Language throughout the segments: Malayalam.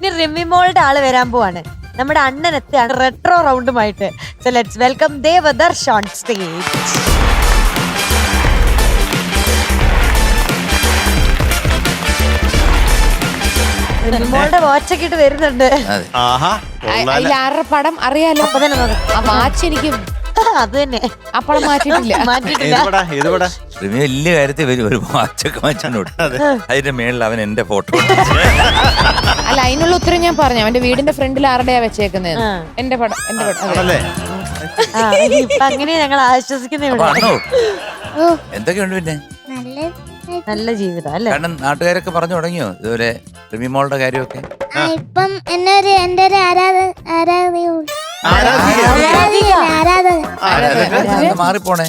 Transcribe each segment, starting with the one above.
ഇനി റിമിമോളുടെ ആൾ വരാൻ പോവാണ്. നമ്മുടെ അണ്ണൻ എത്തിയാണ് retro റൗണ്ടുമായിട്ട് so let's welcome Devadarsh on stage റിമിമോളുടെ വാച്ചൊക്കെ ഇട്ട് വരുന്നുണ്ട്. ആഹാ അതിൽ ആരുടെ പടം അറിയാലോ? അപ്പൊ തന്നെ നോക്കാം. ആ വാച്ച് എനിക്ക്. അത് തന്നെ. ആ പടം മാറ്റിയിട്ടില്ല. മാറ്റിയിട്ടില്ല. ഏത് പടാ റിമി വലിയ കാര്യത്തിൽ വരും. ഒരു വാച്ചൊക്കെ വാച്ചാണ് അതിന്റെ മേളിൽ അവൻ എന്റെ ഫോട്ടോ അല്ല അതിനുള്ള ഉത്തരം ഞാൻ പറഞ്ഞു. അവന്റെ വീടിന്റെ ഫ്രണ്ടിൽ ആരുടെയാ വെച്ചേക്കുന്നത്? ആ. എന്റെ പടം എന്റെ പടം. അതെ. ആണല്ലേ? ആ, ഇപ്പൊ അങ്ങനെ ഞങ്ങൾ ആശ്വസിക്കുന്ന അപ്പൊ ഇവിടെ അണ്ണോ ഓ. എന്തൊക്കെയുണ്ട് പിന്നെ? നല്ല നല്ല ജീവിതം അല്ലേ? കാരണം നാട്ടുകാരൊക്കെ പറഞ്ഞു തുടങ്ങിയോ ഇതുപോലെ റിമി മോളുടെ കാര്യമൊക്കെ? ആ, ഇപ്പം എന്നെ ഒരു എന്റെ ഒരു ആരാധ ആരാധകയുണ്ട് ആരാധിക. ആരാധികയല്ല, ആരാധക അതൊക്കെ മാറിപ്പോണേ?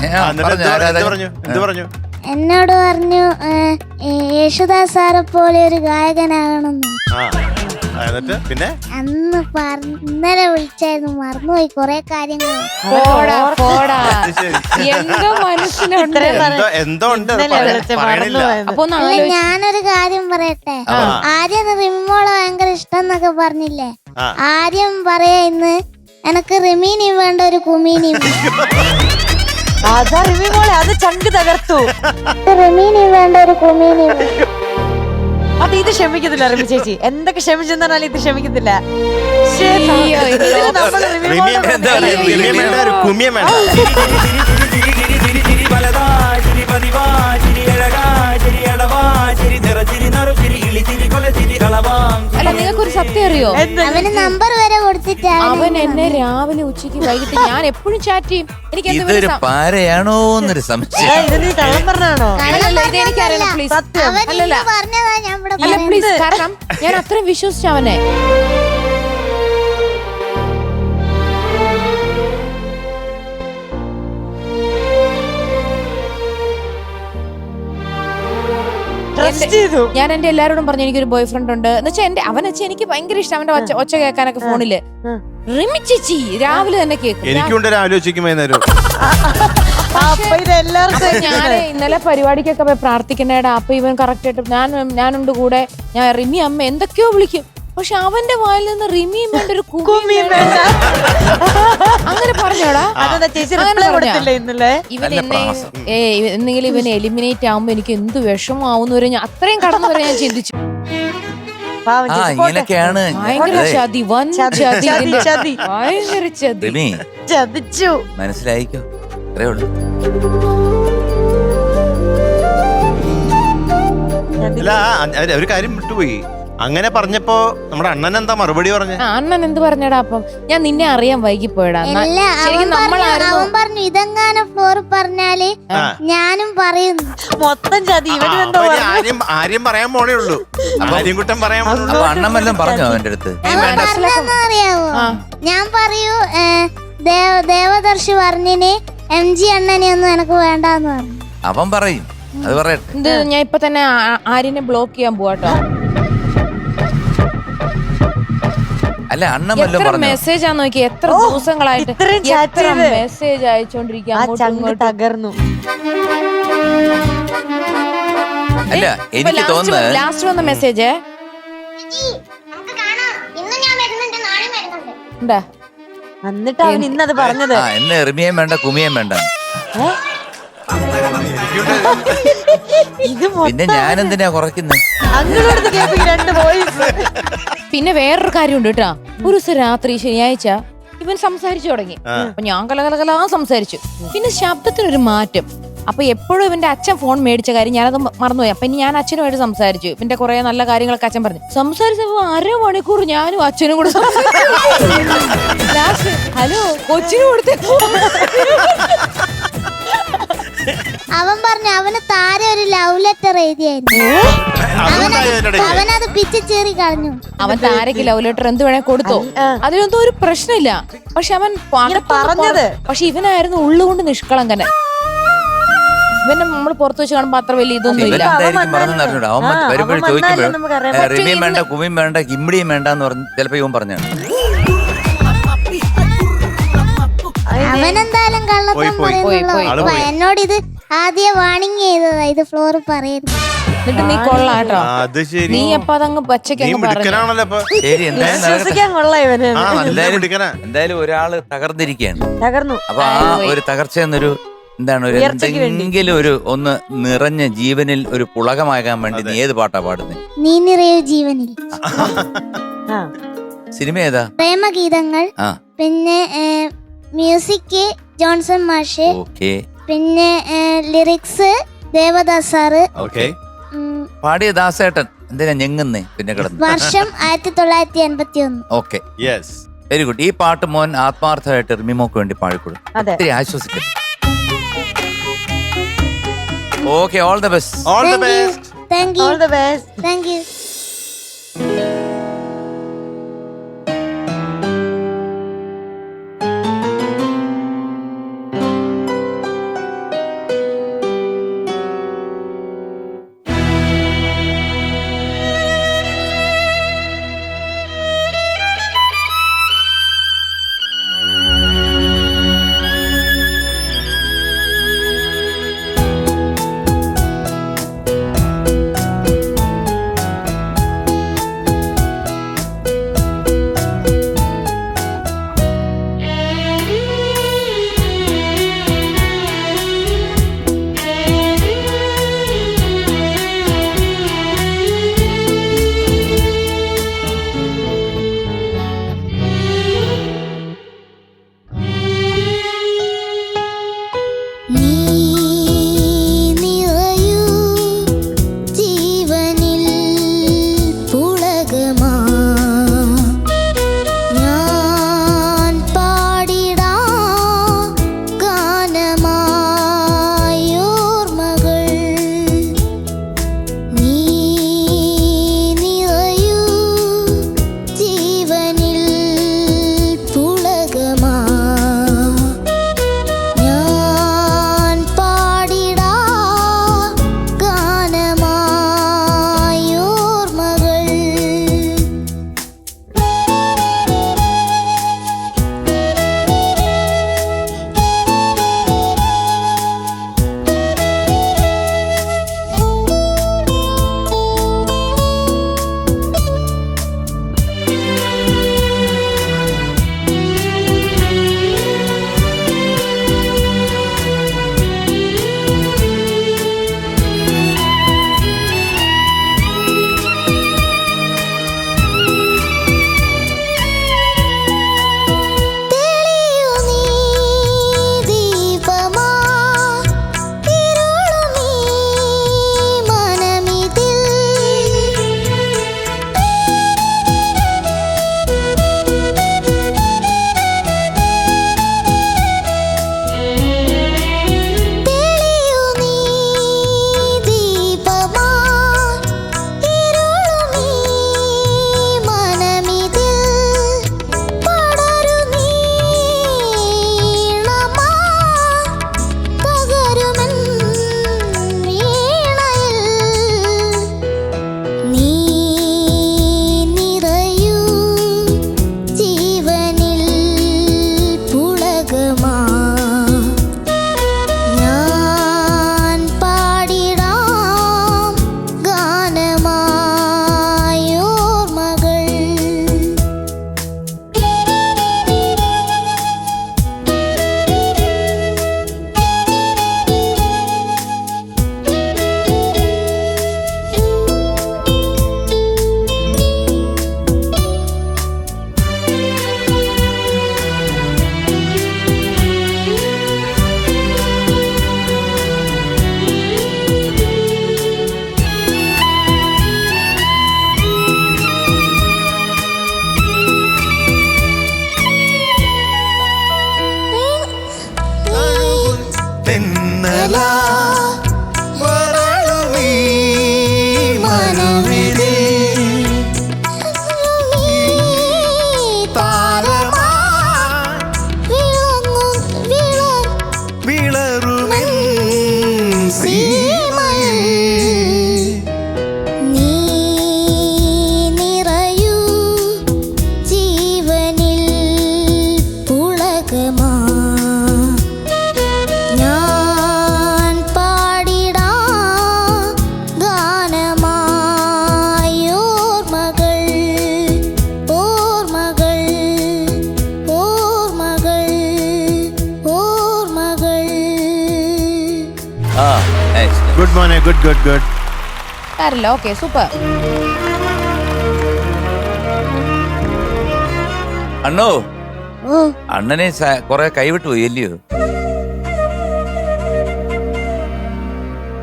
ഏ, ആ, ആ, എന്നിട്ട് പറഞ്ഞോ, എന്ത് ആരാധകൻ. പറഞ്ഞു? എന്ത് പറഞ്ഞു? എന്നോട് പറഞ്ഞു യേശുദാസ് സാറെ പോലെ ഒരു ഗായകനാകണമെന്ന്. ആ ആ, എന്നിട്ട്? പിന്നെ? അന്ന് പറഞ്ഞ ഇന്നലെ വിളിച്ചായിരുന്നു മറന്നുപോയി കൊറേ കാര്യങ്ങൾ പോടാ പോടാ. അത് ശരി. എന്തോ മനസ്സിലുണ്ട് എന്തോ എന്തോ ഉണ്ട് അത് ഇന്നലെ പറ- വിളിച്ച് പറയണില്ല. മറന്നുപോയത്. അപ്പൊ ഒന്ന് അല്ല ആലോചിച്ച് ഞാനൊരു കാര്യം പറയട്ടെ? ആ. ആദ്യം റിമോൾ ഭയങ്കര ഇഷ്ടം എന്നൊക്കെ പറഞ്ഞില്ലേ? ആ. ആദ്യം പറയാ ഇന്ന് എനക്ക് റിമീനി വേണ്ട ഒരു കുമീനി അതാ റിമിമോളെ അത് ചങ്ക് തകർത്തു. റിമീനി വേണ്ട ഒരു കുമീനി വേണ്ട. അത് ഇത് ക്ഷമിക്കത്തില്ല റിമി ചേച്ചി. എന്തൊക്കെ ക്ഷമിച്ചെന്ന് പറഞ്ഞാൽ ഇത് ക്ഷമിക്കത്തില്ല. ശ്ശേ, അയ്യോ, ഇത് ഇത് നമ്മൾ റിമി ഒരു കുമിയം വേണ്ട. നിങ്ങൾക്കൊരു സത്യം അറിയോ? അവന് നമ്പർ വരെ കൊടുത്തിട്ടാ അവൻ എന്നെ രാവിലെ ഉച്ചയ്ക്ക് വൈകിട്ട് ഞാൻ എപ്പോഴും ചാറ്റ് ചെയ്യും. എനിക്ക് ഇതൊരു എന്തെങ്കിലും സം- പാരയാണോ എന്നൊരു ഏ, സംശയം ഇത് നീ കള്ളം പറഞ്ഞാണോ? അല്ലല്ല, ഇത് എനിക്കറിയണം പ്ലീസ് അവൻ അല്ലല്ല പറഞ്ഞതാ ഞാൻ ഇവിടെ അല്ല പറയുന്നത്. പ്ലീസ് കാരണം ഞാൻ അത്രയും വിശ്വസിച്ചു അവനെ ഞാൻ എന്റെ എല്ലാരോടും പറഞ്ഞു എനിക്കൊരു ബോയ് ഫ്രണ്ട് ഉണ്ട്. എന്ന് വെച്ചാൽ എന്റെ അവൻ വെച്ചാൽ എനിക്ക് ഭയങ്കര ഇഷ്ടം. അവന്റെ ഒച്ച ഒച്ച കേൾക്കാനൊക്കെ ഫോണിൽ. റിമി ചേച്ചി രാവിലെ തന്നെ കേൾക്കും. എനിക്കുണ്ട് രാവിലെ ഉച്ചയ്ക്ക് വൈകുന്നേരം അപ്പൊ എല്ലാവർക്കും ഞാൻ ഇന്നലെ പരിപാടിക്കൊക്കെ പോയി പ്രാർത്ഥിക്കണേടാ അപ്പൊ ഇവൻ കറക്റ്റ് ആയിട്ട് ഞാൻ ഞാനുണ്ട് കൂടെ. ഞാൻ റിമി അമ്മ എന്തൊക്കെയോ വിളിക്കും. പക്ഷെ അവന്റെ വായിൽ നിന്ന് റിമിയും വേണ്ട ഒരു കുമിയും വേണ്ട. വേണ്ട അങ്ങനെ പറഞ്ഞോടാ അതെന്താ ചേച്ചി അങ്ങനെ റിപ്ലൈ പറഞ്ഞാ? കൊടുത്തില്ലേ ഇന്നലെ ഇവൻ നല്ല എന്നെ പ്രാസം. ഏ എന്തെങ്കിലും ഇവനെ എലിമിനേറ്റ് ആവുമ്പോ എനിക്ക് എന്ത് വിഷമാവുന്ന വരെ ഞാൻ അത്രയും കടന്നു വരെ ഞാൻ ചിന്തിച്ചു പാവം ആ ചേച്ചി പോട്ടെ. ഇങ്ങനെയൊക്കെയാണ് ഭയങ്കര അതെ, ചതി വൻ ചതി, ചതി ചതി, ഇതിന്റെ- ചതി. ഭയങ്കര ചതി റിമി ചതിച്ചു മനസ്സിലായിക്കോ അത്രേ ഉള്ളൂ ചതി. അല്ല ആ, അ- ഒരു കാര്യം വിട്ടുപോയി അങ്ങനെ പറഞ്ഞപ്പോ നമ്മുടെ അണ്ണൻ എന്താ മറുപടി പറഞ്ഞു? ആ, അണ്ണൻ എന്ത് പറഞ്ഞടാ അപ്പം? ഞാൻ നിന്നെ അറിയാൻ വൈകിപ്പോയടാ. ന- അല്ല അവൻ ശരിക്കും പറഞ്ഞു നമ്മളായിരുന്നു അവൻ പറഞ്ഞു ഇതെങ്ങാനും ഫ്ലോർ പറഞ്ഞാൽ ആ. ഞാനും പറയുന്നു. മൊത്തം ചതി. ഇവനും എന്തോ പറഞ്ഞു. ആര്യം ആര്യം പറയാൻ പോണേ ഉള്ളൂ. ആര്യം കുട്ടം പറയാൻ പോണേ ഉള്ളൂ. അപ്പൊ അണ്ണൻ വല്ലതും പറഞ്ഞോ അവന്റെ അടുത്ത്? അവൻ പറഞ്ഞതെന്ന് അറിയാവോ? ആ. ഞാൻ പറയൂ ഏ, ദേവ- ദേവദർശി പറഞ്ഞിന് എം ജി അണ്ണനെ ഒന്നും എനക്ക് വേണ്ടെന്ന് പറഞ്ഞു. അവൻ പറയും. അത് പറയട്ടെ. ഇത് ഞാൻ ഇപ്പൊ തന്നെ ആ- ആര്യനെ ബ്ലോക്ക് ചെയ്യാൻ പോവാട്ടോ. അല്ല അണ്ണൻ വല്ലതും എത്ര പറഞ്ഞോ? മെസ്സേജ് നോക്കി എത്ര ഓ, ദിവസങ്ങളായിട്ട്? ഇത്രയും chat എത്ര ചെയ്ത്. മെസ്സേജ് അയച്ചോണ്ടിരിക്കുക ആ അങ്ങോട്ടും ചങ്ക് ഇങ്ങോട്ടും. തകർന്നു. അല്ല എനിക്ക് തോന്നുന്നത് ലാസ്റ്റ് വന്ന മെസ്സേജ് ഉണ്ടാ എന്നിട്ട് അവൻ ഇന്നത് പറഞ്ഞത്? ആ എന്നെ എറിമിയേം വേണ്ട കുമിയേം വേണ്ട. ഇത് പിന്നെ ഞാൻ എന്തിനാ കുറയ്ക്കുന്നത് രണ്ട് വോയിസ് പിന്നെ വേറൊരു കാര്യമുണ്ട് കേട്ടാ. ഒരു ദിവസം രാത്രി ശനിയാഴ്ച ഇവൻ സംസാരിച്ചു തുടങ്ങി. അപ്പൊ ഞാൻ കലകലകലാ സംസാരിച്ചു. പിന്നെ ശബ്ദത്തിനൊരു മാറ്റം. അപ്പൊ എപ്പോഴും ഇവന്റെ അച്ഛൻ ഫോൺ മേടിച്ച കാര്യം ഞാനത് മറന്നുപോയി. അപ്പൊ ഇനി ഞാൻ അച്ഛനുമായിട്ട് സംസാരിച്ചു. ഇവന്റെ കുറെ നല്ല കാര്യങ്ങളൊക്കെ അച്ഛൻ പറഞ്ഞു. സംസാരിച്ചപ്പോ അരമണിക്കൂർ ഞാനും അച്ഛനും കൂടെ ലാസ്റ്റ് ഹലോ കൊച്ചിനും കൊടുത്തേ. അവൻ പറഞ്ഞു അവന് താരെ ഒരു ലവ് ലെറ്റർ എഴുതിയായിരുന്നു. അവനത് പിച്ചേറി കളഞ്ഞു. അവൻ താരക്ക് ലവ് ലെറ്റർ എന്ത് വേണേ കൊടുത്തോ. അതിനൊന്നും ഒരു പ്രശ്നമില്ല. പക്ഷെ അവൻ പറഞ്ഞത്. പക്ഷെ ഇവനായിരുന്നു ഉള്ളുകൊണ്ട് നിഷ്കളങ്കന് ഇവനെ നമ്മൾ പുറത്തു വെച്ച് കാണുമ്പോ അത്ര വലിയ ഇതൊന്നും ഇല്ല വരുമ്പോഴും ചോദിക്കുമ്പോഴും റിമിയും വേണ്ട കുമിയും വേണ്ട കിമ്മിടിയും വേണ്ട എന്ന് പറഞ്ഞ് ചിലപ്പോ ഇവൻ പറഞ്ഞാണ് അവനെന്തായാലും കള്ളത്തം പറയുന്നുള്ളൂ. എന്നോട് ഇത് ആദ്യ വാണിംഗ് ചെയ്തതാ ഇത് ഫ്ലോർ പറയുന്നു. എന്നിട്ട് നീ കൊള്ളാട്ടോ അത് ശരി. നീ അപ്പൊ അതങ്ങ് നീ പച്ചക്കങ്ങ് പറഞ്ഞു. മിടുക്കനാണല്ലോ ഇപ്പൊ ശരി എന്തായാലും നടക്കട്ടെ. വിശ്വസിക്കാൻ കൊള്ള ഇവന്. ആ നല്ല എന്തായാലും മിടുക്കനാ. എന്തായാലും ഒരാൾ തകർന്നിരിക്കുകയാണ്. തകർന്നു. അപ്പൊ ആ ഒരു തകർച്ച എന്നൊരു എന്താണ് ഒരു ഉയർച്ചയ്ക്ക് വേണ്ടി. എന്തെങ്കിലും ഒരു ഒന്ന് നിറഞ്ഞ ജീവനിൽ ഒരു പുളകമാകാൻ വേണ്ടി നീ ഏത് പാട്ടാ പാടുന്നത് നീ നിറയൂ ജീവനിൽ. ആ. സിനിമ ഏതാ? പ്രേമഗീതങ്ങൾ ആ. പിന്നെ മ്യൂസിക് ജോൺസൺ മാഷ് ഓക്കെ. പിന്നെ ലിറിക്സ് ദേവദാസ് സാറ്. ഓക്കെ പാടിയ ദാസേട്ടൻ എന്തിനാ ഞെങ്ങുന്നേ? പിന്നെ കിടന്നു. വർഷം ആയിരത്തി തൊള്ളായിരത്തി എൺപത്തി ഒന്ന് ഓക്കെ യെസ് വെരി ഗുഡ് ഈ പാട്ട് മോൻ ആത്മാർത്ഥമായിട്ട് റിമിമോക്ക് വേണ്ടി പാടിക്കൊടുക്കും അതെ. ഒത്തിരി ആശ്വസിക്കും okay all the best all the thank you best thank you all the best thank you സാരല്ല ഓക്കെ സൂപ്പർ അണ്ണോ അണ്ണനെ കൊറേ കൈവിട്ടു പോയി അല്ലയോ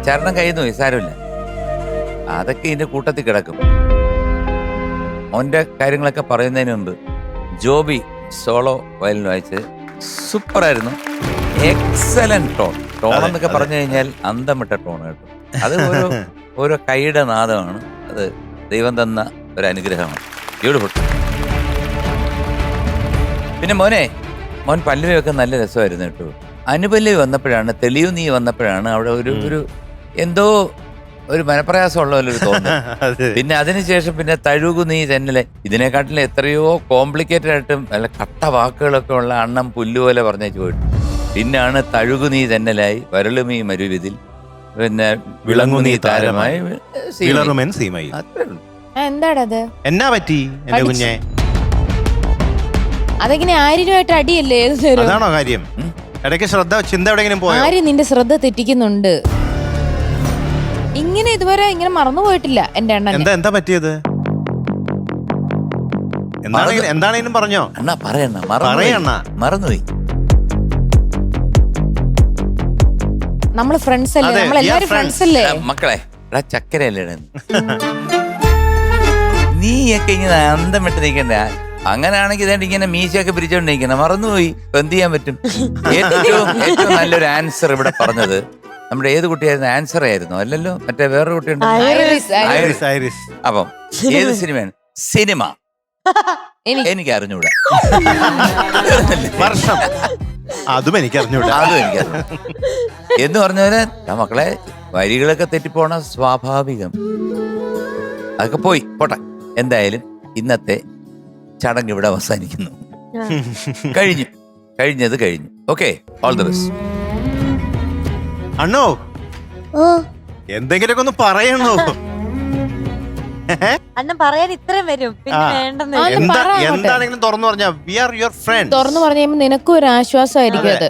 ചരണം കയ്യിൽ പോയി സാരമില്ല. അതൊക്കെ ഇതിന്റെ കൂട്ടത്തിൽ കിടക്കും. ഓന്റെ കാര്യങ്ങളൊക്കെ പറയുന്നതിന് മുമ്പ് ജോബി സോളോ വയലിൻ വായിച്ച് സൂപ്പറായിരുന്നു. എക്സലന്റ് ടോൺ ടോൺ എന്നൊക്കെ പറഞ്ഞു കഴിഞ്ഞാൽ അന്തമിട്ട ടോൺ കേട്ടോ. അത് ഓരോ ഓരോ കൈയുടെ നാദമാണ്. അത് ദൈവം തന്ന ഒരു അനുഗ്രഹമാണ് ബ്യൂട്ടിഫുൾ പിന്നെ മോനെ മോൻ പല്ലവിയൊക്കെ നല്ല രസമായിരുന്നു കേട്ടോ. അനുപല്ലവി വന്നപ്പോഴാണ് തെളിയു നീ വന്നപ്പോഴാണ് അവിടെ ഒരു ഒരു എന്തോ ഒരു മനപ്രയാസമുള്ള പോലെ ഒരു തോന്നുന്നു പിന്നെ അതിനുശേഷം പിന്നെ തഴുകു നീ തന്നെ ഇതിനെക്കാട്ടിലും എത്രയോ കോംപ്ലിക്കേറ്റഡ് ആയിട്ടും നല്ല കട്ട വാക്കുകളൊക്കെ ഉള്ള അണ്ണം പുല്ലുപോലെ പറഞ്ഞു പോയിട്ട് പിന്നാണ് തഴുകു നീ തന്നലായി വരളുമീ മരുവിതിൽ. പിന്നെ വിളങ്ങുന്ന ഈ താരമായി. വിളറുമെൻ സീമയിൽ. അത്രേ ഉള്ളൂ. എന്താടത് എന്നാ പറ്റി എന്റെ. കുഞ്ഞെ? അതെങ്ങനെ ആര്യനുമായിട്ട് അടിയല്ലേ ഏത് നേരവും? അതാണോ കാര്യം. ഇടയ്ക്ക് ശ്രദ്ധ ചിന്ത എവിടെയെങ്കിലും പോയോ? ആര്യ നിന്റെ ശ്രദ്ധ തെറ്റിക്കുന്നുണ്ട്. ഇങ്ങനെ ഇതുവരെ ഇങ്ങനെ മറന്നു പോയിട്ടില്ല എന്റെ അണ്ണൻ എന്താ എന്താ പറ്റിയത്? എന്താണെങ്കിലും എന്താണെങ്കിലും പറഞ്ഞോ. അണ്ണാ പറയണ്ണ പറയണ്ണ. മറന്നുപോയി. നമ്മൾ ഫ്രണ്ട്സ് അല്ലേ? അതെ, നമ്മൾ we are എല്ലാരും friends. ഫ്രണ്ട്സ് അല്ലേ? ആ, മക്കളെ എടാ നീ? നീയൊക്കെ ഇങ്ങനെ അന്തം വിട്ട് നിൽക്കണ്ട. അങ്ങനെയാണെങ്കിൽ ഇതായിട്ട് ഇങ്ങനെ മീശയൊക്കെ പിരിച്ചോണ്ടിരിക്കണം മറന്നുപോയി. ഇപ്പൊ എന്ത് ചെയ്യാൻ പറ്റും? ഏറ്റവും ഏറ്റവും നല്ലൊരു ആൻസർ ഇവിടെ പറഞ്ഞത് നമ്മുടെ ഏത് കുട്ടിയായിരുന്നു? ആൻസർ ആയിരുന്നു. അല്ലല്ലോ? മറ്റേ വേറൊരു കുട്ടിയുണ്ട്. Iris, iris. ഐറിസ് ഐറിസ് അപ്പം ഏത് സിനിമയാണ്? സിനിമ. എനിക്ക്. എനിക്ക് അറിഞ്ഞൂടാ വർഷം. അതും എനിക്ക് അറിഞ്ഞൂടാ അതും എനിക്ക് എന്ന് പറഞ്ഞവര് മക്കളെ വരികളൊക്കെ തെറ്റിപ്പോണ സ്വാഭാവികം. അതൊക്കെ പോയി പോട്ടെ. എന്തായാലും ഇന്നത്തെ ചടങ്ങ് ഇവിടെ അവസാനിക്കുന്നു. കഴിഞ്ഞു. കഴിഞ്ഞത് കഴിഞ്ഞു. ഓക്കെ ഓൾ ദ ബെസ്റ്റ് അണ്ണോ എന്തെങ്കിലുമൊക്കെ ഒന്ന് പറയണോ? അണ്ണൻ പറയാൻ ഇത്രയും വരും. പിന്നെ. വേണ്ടെന്ന് ആ. എന്താ പറ അങ്ങോട്ട്. എന്താണെങ്കിലും തുറന്നു പറഞ്ഞാ വി ആർ യുവർ ഫ്രണ്ട് തുറന്നു പറഞ്ഞു കഴിയുമ്പോ നിനക്കും ഒരു ആശ്വാസമായിരിക്കും അത്.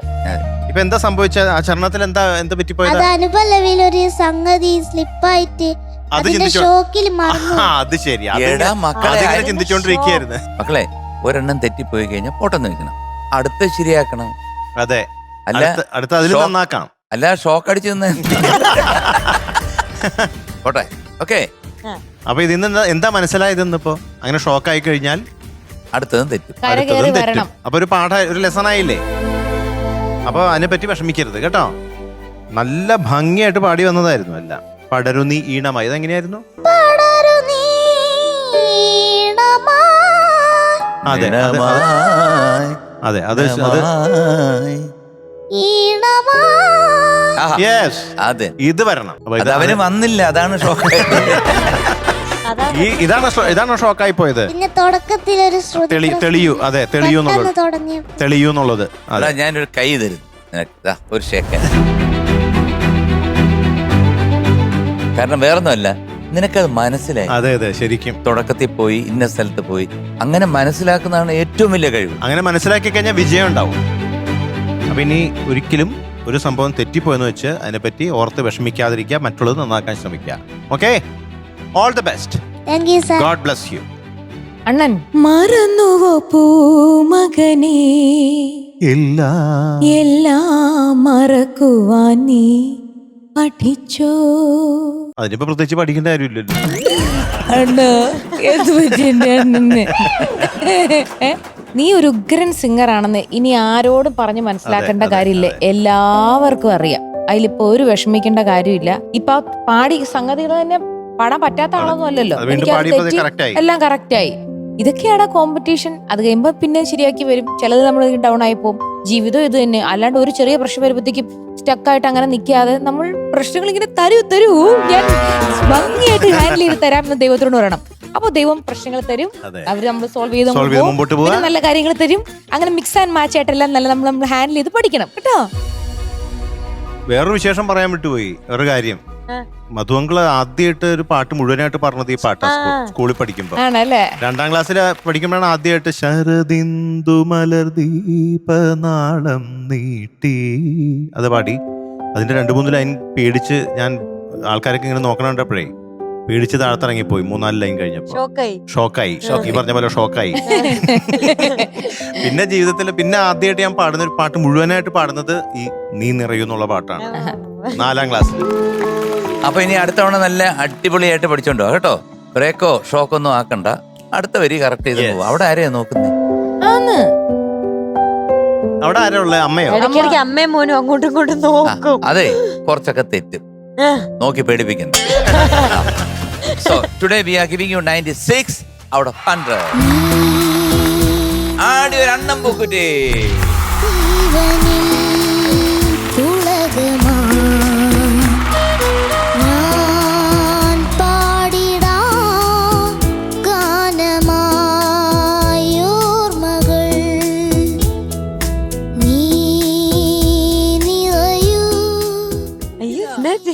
ഇപ്പൊ എന്താ സംഭവിച്ച? ആ ചരണത്തിൽ എന്താ എന്താ പറ്റിപ്പോയത്? അത് അനുപല്ലവിയിൽ ഒരു സംഗതി സ്ലിപ്പായിട്ട് അത് അതിന്റെ ചിന്തിച്ചോ ഷോക്കിൽ മറന്നു. ആ, അത് ശരി. എടാ മക്കളെ. അതിങ്ങനെ ആരും- ചിന്തിച്ചോണ്ടിരിക്കായിരുന്നു മക്കളെ ഒരെണ്ണം തെറ്റിപ്പോയി കഴിഞ്ഞാൽ പൊട്ടെന്ന് വെക്കണം അടുത്ത ശരിയാക്കണം. അതെ. അല്ല അടുത്ത അടുത്ത അതിൽ ഷോ- നന്നാക്കാം. അല്ല ഷോക്ക് അടിച്ചു നിന്ന്. പോട്ടെ. ഓക്കെ. അപ്പൊ ഇതിന്ന് എന്താ മനസ്സിലായത് ഇന്നിപ്പോ? ഇപ്പോ അങ്ങനെ ഷോക്ക് ആയി കഴിഞ്ഞാൽ അടുത്തതും തെറ്റും. കര അടുത്തതും കയറി തെറ്റും അപ്പൊ ഒരു പാഠ ഒരു ലെസൺ ആയില്ലേ അപ്പൊ അതിനെ പറ്റി വിഷമിക്കരുത് കേട്ടോ. നല്ല ഭംഗിയായിട്ട് പാടി വന്നതായിരുന്നു അല്ല. പടരുന്നി ഈണമായി. ഇതെങ്ങനെയായിരുന്നു? അതെ അതെ, അതെ. അതെ ഈണമായി. ആഹാ, യെസ് അതെ. ഇത് വരണം. അപ്പൊ അത് അവന് വന്നില്ല. അതാണ് ഷോക്ക്. ഈ ഇതാണ് ഇതാണ് ഷോക്കായി പോയത്. പിന്നെ തുടക്കത്തിൽ ഒരു ശ്രുതി തെളി തെളിയൂ അതെ തെളിയൂ എന്നുള്ളത്. തുടങ്ങി. തെളിയൂ എന്നുള്ളത് അതാ. അതെ ഞാനൊരു കൈ തരും നിനക്ക്. ദാ, ഒരു ഷേക്കൻ കാരണം വേറൊന്നുമല്ല നിനക്കത് മനസ്സിലായി. അതെ അതെ ശരിക്കും. തുടക്കത്തിൽ പോയി ഇന്ന സ്ഥലത്ത് പോയി. അങ്ങനെ മനസ്സിലാക്കുന്നതാണ് ഏറ്റവും വലിയ കഴിവ്. അങ്ങനെ മനസ്സിലാക്കി കഴിഞ്ഞാൽ വിജയം ഉണ്ടാവും. അപ്പൊ ഇനി ഒരിക്കലും ഒരു സംഭവം തെറ്റിപ്പോയെന്ന് വെച്ച് അതിനെപ്പറ്റി ഓർത്ത് വിഷമിക്കാതിരിക്കുക മറ്റുള്ളത് നന്നാക്കാൻ ശ്രമിക്കുക. Okay all the best thank you sir god bless you അണ്ണൻ. മറന്നുവോ പൂമകനേ? എല്ലാ എല്ലാം മറക്കുവാൻ നീ പഠിച്ചോ? അതിനിപ്പോ പ്രത്യേകിച്ച് പഠിക്കേണ്ട കാര്യമില്ലല്ലോ. അണ്ണ എന്ത് പറ്റി എന്റെ അണ്ണന്? ഏ? നീ ഒരു ഉഗ്രൻ സിംഗർ ആണെന്ന് ഇനി ആരോടും പറഞ്ഞ് മനസ്സിലാക്കേണ്ട കാര്യമില്ല? എല്ലാവർക്കും അറിയാം. അതിലിപ്പോ ഒരു വിഷമിക്കേണ്ട കാര്യമില്ല. ഇപ്പൊ ആ പാടി സംഗതികൾ തന്നെ പാടാൻ പറ്റാത്ത ആളൊന്നും അല്ലല്ലോ. എല്ലാം കറക്റ്റ് ആയി. ഇതൊക്കെയാണ് കോമ്പറ്റീഷൻ അത് കഴിയുമ്പോ പിന്നെ ശരിയാക്കി വരും. ചിലത് നമ്മൾ ഡൗൺ ആയി പോകും ജീവിതം ഇത് തന്നെ. അല്ലാണ്ട് ഒരു ചെറിയ പ്രശ്നം വരുമ്പോഴത്തേക്കും സ്റ്റക്കായിട്ട് അങ്ങനെ നിൽക്കാതെ നമ്മൾ പ്രശ്നങ്ങൾ ഇങ്ങനെ തരൂ തരൂ. ഞാൻ ഭംഗിയായിട്ട് ഹാൻഡിൽ ചെയ്ത് തരാം എന്ന് ദൈവത്തിനോട് പറയണം. അപ്പൊ ദൈവം പ്രശ്നങ്ങൾ തരും. അവർ അവർ നമ്മൾ സോൾവ് ചെയ്ത് മുമ്പോട്ട് പോകും നല്ല കാര്യങ്ങൾ തരും. അങ്ങനെ മിക്സ് ആൻഡ് മാച്ച് ആയിട്ടെല്ലാം നല്ല നമ്മൾ ഹാൻഡിൽ ചെയ്ത് പഠിക്കണം. കേട്ടോ? വേറൊരു വിശേഷം പറയാൻ വിട്ടുപോയി. ഒരു കാര്യം. മധുവങ്കൾ ആദ്യമായിട്ട് ഒരു പാട്ട് മുഴുവനായിട്ട് പറഞ്ഞത് ഈ പാട്ടാ സ്കൂളിൽ പഠിക്കുമ്പോ. ആണല്ലേ? രണ്ടാം ക്ലാസ്സിൽ പഠിക്കുമ്പോഴാണ് ആദ്യമായിട്ട് ശരദിന്ദു മലർ ദീപനാളം നീട്ടി. അത് പാടി. അതിന്റെ രണ്ടു മൂന്ന് ലൈൻ പേടിച്ച് ഞാൻ ആൾക്കാരൊക്കെ ഇങ്ങനെ നോക്കണപ്പോഴേ പേടിച്ച് താഴത്തിറങ്ങിപ്പോയി മൂന്നാൽ ലൈൻ കഴിഞ്ഞപ്പോ. ഷോക്കായി. ഷോക്കായി. ഈ പറഞ്ഞ പോലെ ഷോക്കായി. പിന്നെ ജീവിതത്തിൽ പിന്നെ ആദ്യമായിട്ട് ഞാൻ പാടുന്ന ഒരു പാട്ട് മുഴുവനായിട്ട് പാടുന്നത് ഈ നീ നിറയുന്നുള്ള പാട്ടാണ്. നാലാം ക്ലാസ്സിൽ അപ്പൊ ഇനി അടുത്ത തവണ നല്ല അടിപൊളിയായിട്ട് പഠിച്ചോണ്ടോ കേട്ടോ. ബ്രേക്കോ ഷോക്കൊന്നും ആക്കണ്ട. അടുത്ത വരി കറക്റ്റ് ചെയ്ത് പോവാ. അവിടെ ആരെയാ നോക്കുന്നേ? ആന്ന്. അവിടെ ആരാ ഉള്ളത് അമ്മയോ? ഇടയ്ക്കിടയ്ക്ക് അമ്മയും മോനും അങ്ങോട്ടും ഇങ്ങോട്ടും നോക്കും. അതെ കുറച്ചൊക്കെ തെറ്റും. നോക്കി പേടിപ്പിക്കുന്നു so today we are giving you 96 out of 100 ആടി ഒരു അണ്ണം പൂക്കുറ്റി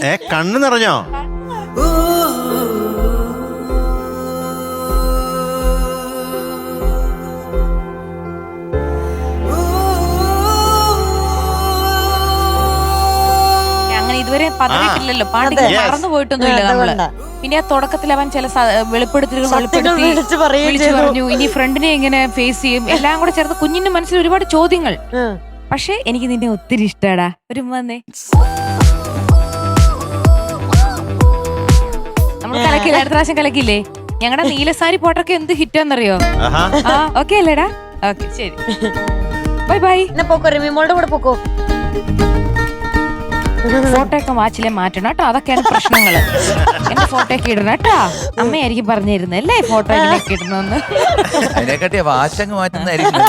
ഏ കണ്ണു നിറഞ്ഞോ? അങ്ങനെ ഇതുവരെ പാടി അതെ. മറന്നു പോയിട്ടൊന്നുമില്ല നമ്മൾ. പിന്നെ ആ തുടക്കത്തിൽ അവൻ ചില സ- വെളിപ്പെടുത്തലുകൾ സത്യങ്ങൾ വെളിപ്പെടുത്തി വിളിച്ച് പറയുകയും വിളിച്ചു ചെയ്തു. പറഞ്ഞു. ഇനി ഫ്രണ്ടിനെ എങ്ങനെ ഫേസ് ചെയ്യും? എല്ലാം കൂടെ ചേർത്ത് കുഞ്ഞിന്റെ മനസ്സിൽ ഒരുപാട് ചോദ്യങ്ങൾ. പക്ഷേ പക്ഷെ എനിക്ക് നിന്നെ ഒത്തിരി ഇഷ്ടാടാ. ഒരു വന്നേ. അടുത്ത പ്രാവശ്യം കളിക്കില്ലേ? ഞങ്ങളുടെ നീലസാരി പോട്ടൊക്കെ എന്ത് ഹിറ്റാന്നറിയോ ആണെന്നറിയോ? ആ ഓക്കെ അല്ലേടാ? ഓക്കെ ശരി. ബൈ ബൈ എന്നാ പോക്കോ റിമിമോളുടെ കൂടെ പോക്കോ. ഫോട്ടോ ഒക്കെ വാച്ചിലെ മാറ്റണം കേട്ടോ അതൊക്കെയാണ് പ്രശ്നങ്ങൾ എന്റെ ഫോട്ടോ ഒക്കെ ഇടണം കേട്ടോ. അമ്മയായിരിക്കും പറഞ്ഞിരുന്നത് അല്ലേ ഫോട്ടോ ഇങ്ങനെയൊക്കെ ഇടണമെന്ന് അതിനെക്കാട്ടി വാശങ്ങ് മാറ്റുന്നതായിരിക്കും.